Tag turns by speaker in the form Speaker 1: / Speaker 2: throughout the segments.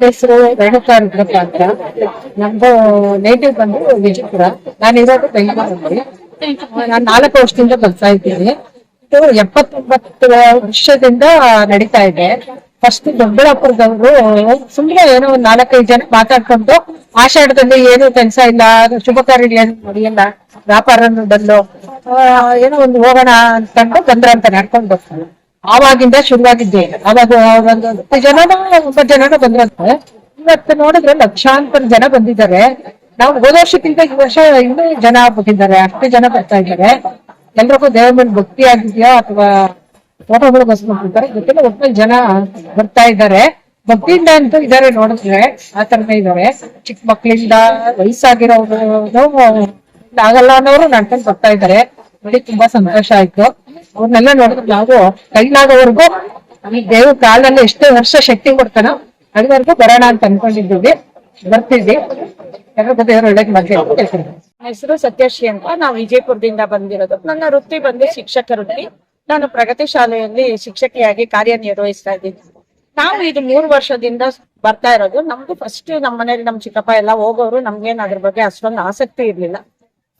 Speaker 1: ಹೆಸರು ರೇಣುಕಾ ಅಂತ. ನಮ್ದು ನೇಟಿವ್ ಬಂದು ವಿಜಯಪುರ. ನಾನು ಇರೋದು ಬೆಂಗಳೂರಲ್ಲಿ. ನಾನು ನಾಲ್ಕು ವರ್ಷದಿಂದ ಬರ್ತಾ ಇದ್ದೀನಿ. ಇದು ಎಪ್ಪತ್ತೊಂಬತ್ತು ವರ್ಷದಿಂದ ನಡೀತಾ ಇದೆ. ಫಸ್ಟ್ ದೊಡ್ಡಬಳ್ಳಾಪುರದವರು ಸುಮ್ಮನೆ ಏನೋ ಒಂದ್ ನಾಲ್ಕೈದು ಜನ ಮಾತಾಡ್ಕೊಂಡು ಆಷಾಢದಲ್ಲಿ ಏನು ಕೆಲಸ ಇಲ್ಲ ಶುಭ ಕಾರ್ಯ ನಡೆಯಲ್ಲ ವ್ಯಾಪಾರ ಬಂದು ಏನೋ ಒಂದು ಹೋಗೋಣ ಅನ್ಕೊಂಡು ಬಂದ್ರಂತ ನಡ್ಕೊಂಡು ಬರ್ತಾರೆ ಆವಾಗಿಂದ ಶುರುವಾಗಿದ್ದೆ ಅವಾಗ ಒಂದು ಜನನ ಒಂಬತ್ತು ಜನನ ಬಂದ್ರಂತೆ. ಇವತ್ತು ನೋಡಿದ್ರೆ ಲಕ್ಷಾಂತರ ಜನ ಬಂದಿದ್ದಾರೆ. ನಾವು ಹೋದ ವರ್ಷಕ್ಕಿಂತ ಈ ವರ್ಷ ಇನ್ನೂ ಜನ ಬಂದಿದ್ದಾರೆ. ಅಷ್ಟು ಜನ ಬರ್ತಾ ಇದ್ದಾರೆ. ಎಲ್ರಿಗೂ ದೇವ್ರ ಮೇಲೆ ಭಕ್ತಿ ಆಗಿದ್ಯಾ ಅಥವಾ ಫೋಟೋಗಳು ಗೊತ್ತಿಲ್ಲ ಒಟ್ಟಿನಲ್ಲಿ ಜನ ಬರ್ತಾ ಇದ್ದಾರೆ. ಭಕ್ತಿಯಿಂದ ಅಂತೂ ಇದಾರೆ ನೋಡಿದ್ರೆ, ಆ ತರನೇ ಇದಾರೆ ಚಿಕ್ಕ ಮಕ್ಕಳಿಂದ ವಯಸ್ಸಾಗಿರೋರು ಆಗಲ್ಲ ಅನ್ನೋರು ನಡ್ಕೊಂಡು ಬರ್ತಾ ಇದ್ದಾರೆ. ನೋಡಿ, ತುಂಬಾ ಸಂತೋಷ ಆಯ್ತು. ಅವ್ರನ್ನೆಲ್ಲ ನೋಡಿದ್ರೆ ನಾವು ಕಣ್ಣಾಗೋವರೆಗೂ ನಮಗೆ ದೇವ್ರ ಕಾಲಲ್ಲಿ ಎಷ್ಟೇ ವರ್ಷ ಶಕ್ತಿ ಕೊಡ್ತಾನ ಅದುವರೆಗೂ ಬರೋಣ ಅಂತ ಅನ್ಕೊಂಡಿದ್ದೀವಿ. ಬರ್ತಿದ್ವಿ.
Speaker 2: ಹೆಸರು ಸತ್ಯಶ್ರೀ ಅಂತ. ನಾವು ವಿಜಯಪುರದಿಂದ ಬಂದಿರೋದು. ನನ್ನ ವೃತ್ತಿ ಬಂದು ಶಿಕ್ಷಕ ವೃತ್ತಿ. ನಾನು ಪ್ರಗತಿ ಶಾಲೆಯಲ್ಲಿ ಶಿಕ್ಷಕಿಯಾಗಿ ಕಾರ್ಯನಿರ್ವಹಿಸ್ತಾ ಇದ್ದೀನಿ. ನಾವು ಇದು ಮೂರು ವರ್ಷದಿಂದ ಬರ್ತಾ ಇರೋದು. ನಮ್ದು ಫಸ್ಟ್ ನಮ್ಮ ಮನೇಲಿ ನಮ್ ಚಿಕ್ಕಪ್ಪ ಎಲ್ಲ ಹೋಗೋರು ನಮ್ಗೇನ್ ಅದ್ರ ಬಗ್ಗೆ ಅಷ್ಟೊಂದು ಆಸಕ್ತಿ ಇರ್ಲಿಲ್ಲ.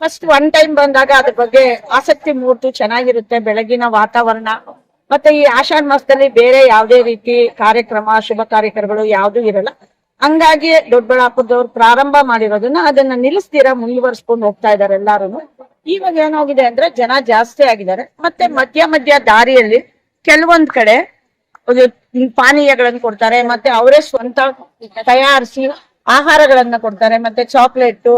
Speaker 2: ಫಸ್ಟ್ ಒನ್ ಟೈಮ್ ಬಂದಾಗ ಅದ್ರ ಬಗ್ಗೆ ಆಸಕ್ತಿ ಮೂರ್ತು ಚೆನ್ನಾಗಿರುತ್ತೆ, ಬೆಳಗಿನ ವಾತಾವರಣ. ಮತ್ತೆ ಈ ಆಷಾಢ ಮಾಸದಲ್ಲಿ ಬೇರೆ ಯಾವುದೇ ರೀತಿ ಕಾರ್ಯಕ್ರಮ, ಶುಭ ಕಾರ್ಯಕ್ರಮಗಳು ಯಾವ್ದು ಇರಲ್ಲ. ಹಂಗಾಗಿ ದೊಡ್ಡಬಳ್ಳಾಪುರದವ್ರು ಪ್ರಾರಂಭ ಮಾಡಿರೋದನ್ನ ಅದನ್ನ ನಿಲ್ಲಿಸ್ತೀರಾ, ಮುಂದುವರ್ಸ್ಕೊಂಡು ಹೋಗ್ತಾ ಇದಾರೆ ಎಲ್ಲಾರು ಇವಾಗ ಏನಾಗಿದೆ ಅಂದ್ರೆ ಜನ ಜಾಸ್ತಿ ಆಗಿದ್ದಾರೆ. ಮತ್ತೆ ಮಧ್ಯ ಮಧ್ಯ ದಾರಿಯಲ್ಲಿ ಕೆಲವೊಂದ್ ಕಡೆ ಪಾನೀಯಗಳನ್ನು ಕೊಡ್ತಾರೆ. ಮತ್ತೆ ಅವರೇ ಸ್ವಂತ ತಯಾರಿಸಿ ಆಹಾರಗಳನ್ನ ಕೊಡ್ತಾರೆ, ಮತ್ತೆ ಚಾಕ್ಲೇಟ್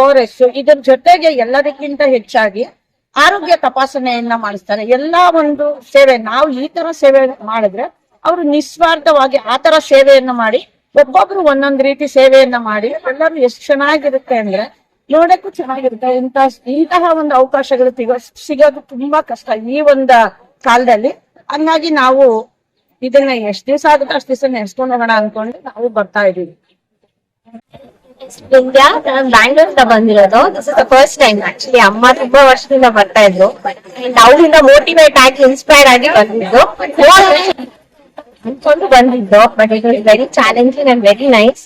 Speaker 2: ಓರ್ ಎಸ್ ಇದ್ರ ಜೊತೆಗೆ ಎಲ್ಲದಕ್ಕಿಂತ ಹೆಚ್ಚಾಗಿ ಆರೋಗ್ಯ ತಪಾಸಣೆಯನ್ನ ಮಾಡಿಸ್ತಾರೆ. ಎಲ್ಲಾ ಒಂದು ಸೇವೆ, ನಾವು ಈ ತರ ಸೇವೆ ಮಾಡಿದ್ರೆ ಅವರು ನಿಸ್ವಾರ್ಥವಾಗಿ ಆ ತರ ಸೇವೆಯನ್ನ ಮಾಡಿ, ಒಬ್ಬೊಬ್ರು ಒಂದೊಂದ್ ರೀತಿ ಸೇವೆಯನ್ನ ಮಾಡಿ, ಎಲ್ಲರೂ ಎಷ್ಟು ಚೆನ್ನಾಗಿರುತ್ತೆ ಅಂದ್ರೆ ನೋಡಕ್ಕೂ ಚೆನ್ನಾಗಿರುತ್ತೆ. ಇಂತ ಇಂತಹ ಒಂದು ಅವಕಾಶಗಳು ಸಿಗೋ, ಸಿಗೋದು ತುಂಬಾ ಕಷ್ಟ. ಈ ಒಂದ ಕಾಲದಲ್ಲಿ ಹಂಗಾಗಿ ನಾವು ಇದನ್ನ ಎಷ್ಟ್ ದಿವಸ ಆಗುತ್ತೆ ಅಷ್ಟು ದಿವಸ ನೆನೆಸ್ಕೊಂಡು ಹೋಗೋಣ ಅನ್ಕೊಂಡು ನಾವು ಬರ್ತಾ ಇದೀವಿ.
Speaker 3: ಇಂಡಿಯಾ ನಾನು ಬ್ಯಾಂಗ್ಳೂರಿಂದ ಬಂದಿರೋದು. This is the first time actually ಅಮ್ಮ ತುಂಬಾ ವರ್ಷದಿಂದ ಬರ್ತಾ ಇದ್ರು. ಅವರಿಂದ ಮೋಟಿವೇಟ್ ಆಗಿ ಇನ್ಸ್ಪೈರ್ ಆಗಿ ಬಂದಿದ್ದು. ಅನ್ಕೊಂಡು ಬಂದಿದ್ದು. But it was very challenging and very nice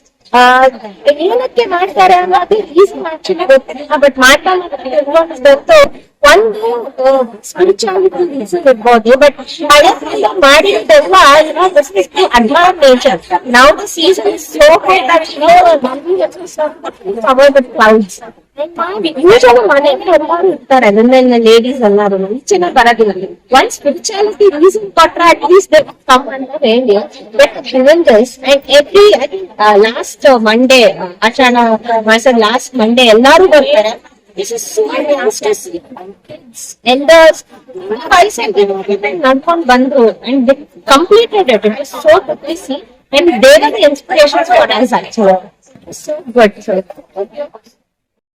Speaker 3: ಏನಕ್ಕೆ ಮಾಡ್ತಾರೆ ಅನ್ನೋದು ರೀಸನ್ ಆಕ್ಚುಲಿ ಗೊತ್ತಿಲ್ಲ. ಬಟ್ ಮಾಡ್ತಾ ಮಾಡ್ತಾ ಒಂದು ಸ್ಪಿರಿಚುವಾಲಿಟಿ ರೀಸನ್ ಇರ್ಬೋದು ಬಟ್ ಮಾಡಿದ್ದೆಲ್ಲ ಅಡ್ವಾನ್ಸ್ ನೇಚರ್ ನಾವು the season is so clouds usually ಮನೆಗೆ ಎಲ್ಲಾರು ಇರ್ತಾರೆ ಅದನ್ನೆಲ್ಲ ಲೇಡೀಸ್ ಎಲ್ಲಾರು ಈಚೆನೆ ಬರೋದಿಲ್ಲ ಒಂದ್ ಸ್ಪಿರಿಚುವಾಲಿಟಿ ರೀಸನ್ ಕೊಟ್ರೆ ಅಟ್ ಲೀಸ್ಟ್ ಕಮ್ ಅಂತ ಹೇಳಿ but even this and every last Monday ಆಷಾಢ ಮಾಸ ಲಾಸ್ಟ್ ಮಂಡೇ ಎಲ್ಲಾರು ಬರ್ತಾರೆ This is so nice to see. Elders, boys and women ನಡ್ಕೊಂಡು ಬಂದ್ರು and they completed it. It was so good to see. And they were the inspirations for us actually. So good. So,